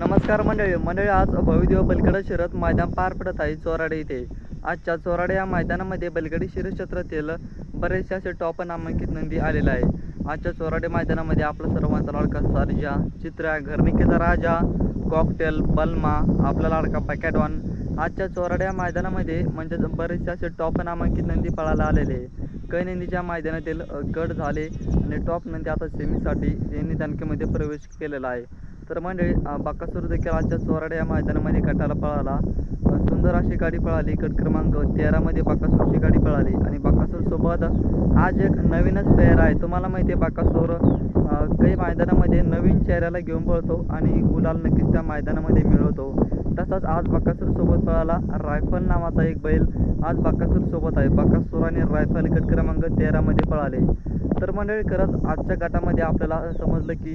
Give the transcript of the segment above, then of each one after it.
नमस्कार मंडळी मंडळी आज भव्यदेव बलगडा शरद मैदान पार पडत आहे चोराडे इथे. आजच्या चोराडे या मैदानामध्ये बलगडी शिरत क्षेत्रातील बरेचसे असे टॉप नामांकित नंदी आलेला आहे आजच्या चोराडे मैदानामध्ये आपला सर्वांचा लाडका सारजा चित्र्या घरणिकेचा राजा कॉकटेल बल्मा आपला लाडका पॅकेटॉन आजच्या चोराडे या मैदानामध्ये म्हणजे बरेचसे असे टॉप नामांकित नंदी पळायला आलेले आहे कै नंदीच्या मैदानातील गड गट झाले आणि टॉप नंदी आता सेमीसाठी यांनी दणकेमध्ये प्रवेश केलेला आहे. तर मंडळी बाकासूर देखील आजच्या चोराडे या मैदानामध्ये गटाला पळाला. सुंदर अशी गाडी पळाली. गट क्रमांक तेरामध्ये बाकासूरची गाडी पळाली. आणि बाकासूरसोबत आज एक नवीनच चेहरा आहे. तुम्हाला माहिती आहे बाकासूर काही मैदानामध्ये नवीन चेहऱ्याला घेऊन पळतो आणि गुलाल नक्कीच त्या मैदानामध्ये मिळवतो. तसाच आज बाकासूरसोबत पळाला रायफल नावाचा एक बैल आज बाकासूरसोबत आहे. बाकासूर आणि रायफल गट क्रमांक तेरामध्ये पळाले. तर मंडळी खरंच आजच्या गटामध्ये आपल्याला समजलं की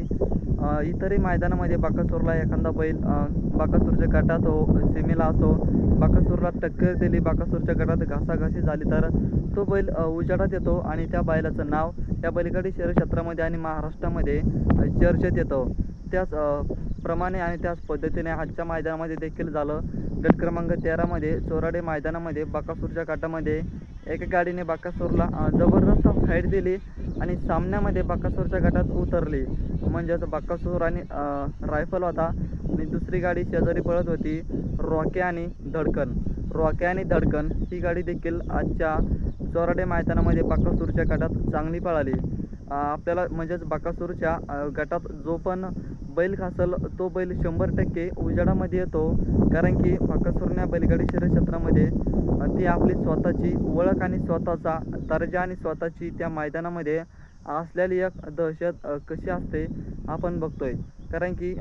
इतरही मैदानामध्ये बाकासूरला एखादा बैल बाकासूरच्या गटात हो सीमेला असो बाकासूरला टक्कर दिली बाकासूरच्या गटात घासाघासी झाली तर तो बैल उजाडात येतो आणि त्या बैलाचं नाव त्या बैलगाडी शहर क्षेत्रामध्ये आणि महाराष्ट्रामध्ये चर्चेत येतं. त्याच प्रमाणे आणि त्याच पद्धतीने आजच्या मैदानामध्ये देखील झालं. गट क्रमांक तेरामध्ये चोराडे मैदानामध्ये बाकासूरच्या गटामध्ये एका गाडीने बाकासूरला जबरदस्त फाईट दिली आणि सामन्यामध्ये बाकासूरच्या गटात उतरली. म्हणजेच बाकासूर आणि रायफल होता आणि दुसरी गाडी शेजारी पळत होती रॉके आणि धडकन. रॉके आणि धडकन ही गाडी देखील आजच्या चोराडे मैदानामध्ये बाकासूरच्या गटात चांगली पळाली. आपल्याला म्हणजेच बाकासूरच्या गटात जो पण बैल खासल तो बैल शंभर टक्के उजाडामध्ये येतो. कारण की बाकासूरने बैलगाडी शरीर क्षेत्रामध्ये ती आपली स्वतःची ओळख आणि स्वतःचा दर्जा आणि स्वतःची त्या मैदानामध्ये असलेली एक दहशत कशी असते आपण बघतोय. कारण की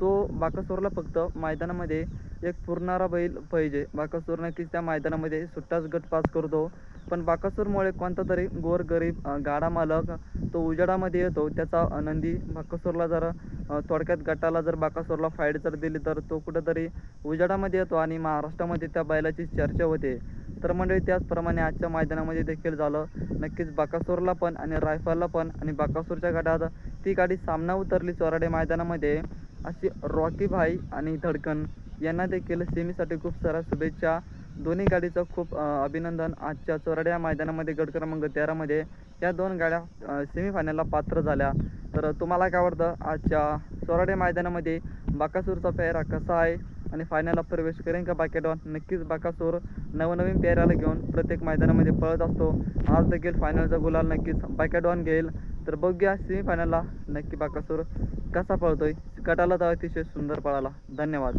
तो बाकासूरला फक्त मैदानामध्ये एक पुरणारा बैल पाहिजे. बाकासूर नक्कीच त्या मैदानामध्ये सुट्टाच गट पास करतो. पण बाकासूरमुळे कोणता तरी गोरगरीब गाडा मालक तो उजाडामध्ये येतो. त्याचा नंदी बाकासूरला जरा थोडक्यात गटाला जर बाकासूरला फाईट जर दिली तर तो कुठंतरी उजेडामध्ये येतो आणि महाराष्ट्रामध्ये त्या बैलाची चर्चा होते. तर मंडळी त्याचप्रमाणे आजच्या मैदानामध्ये देखील झालं. नक्कीच बाकासूरला पण आणि रायफलला पण आणि बाकासूरच्या गटात ती गाडी सामना उतरली चोराडे मैदानामध्ये. अशी रॉकी भाई आणि धडकन यांना देखील सेमीसाठी खूप साऱ्या शुभेच्छा. दोन्ही गाडीचं खूप अभिनंदन आजच्या चोराडे या मैदानामध्ये गट क्रमांक तेरामध्ये. या दोन गाड्या सेमीफायनलला पात्र झाल्या. तर तुम्हाला काय वाटतं? आजच्या सोराडे मैदानामध्ये बाकासूरचा पेहरा कसा आहे? आणि फायनलला प्रवेश करेन का बाकेडॉन? नक्कीच बाकासूर नवनवीन पेहऱ्याला घेऊन प्रत्येक मैदानामध्ये पळत असतो. आज देखील फायनलचा गुलाल नक्कीच बाकेडॉन घेईल. तर बघूया सेमीफायनलला नक्की बाकासूर कसा पळतोय. गटाला तर अतिशय सुंदर पळाला. धन्यवाद.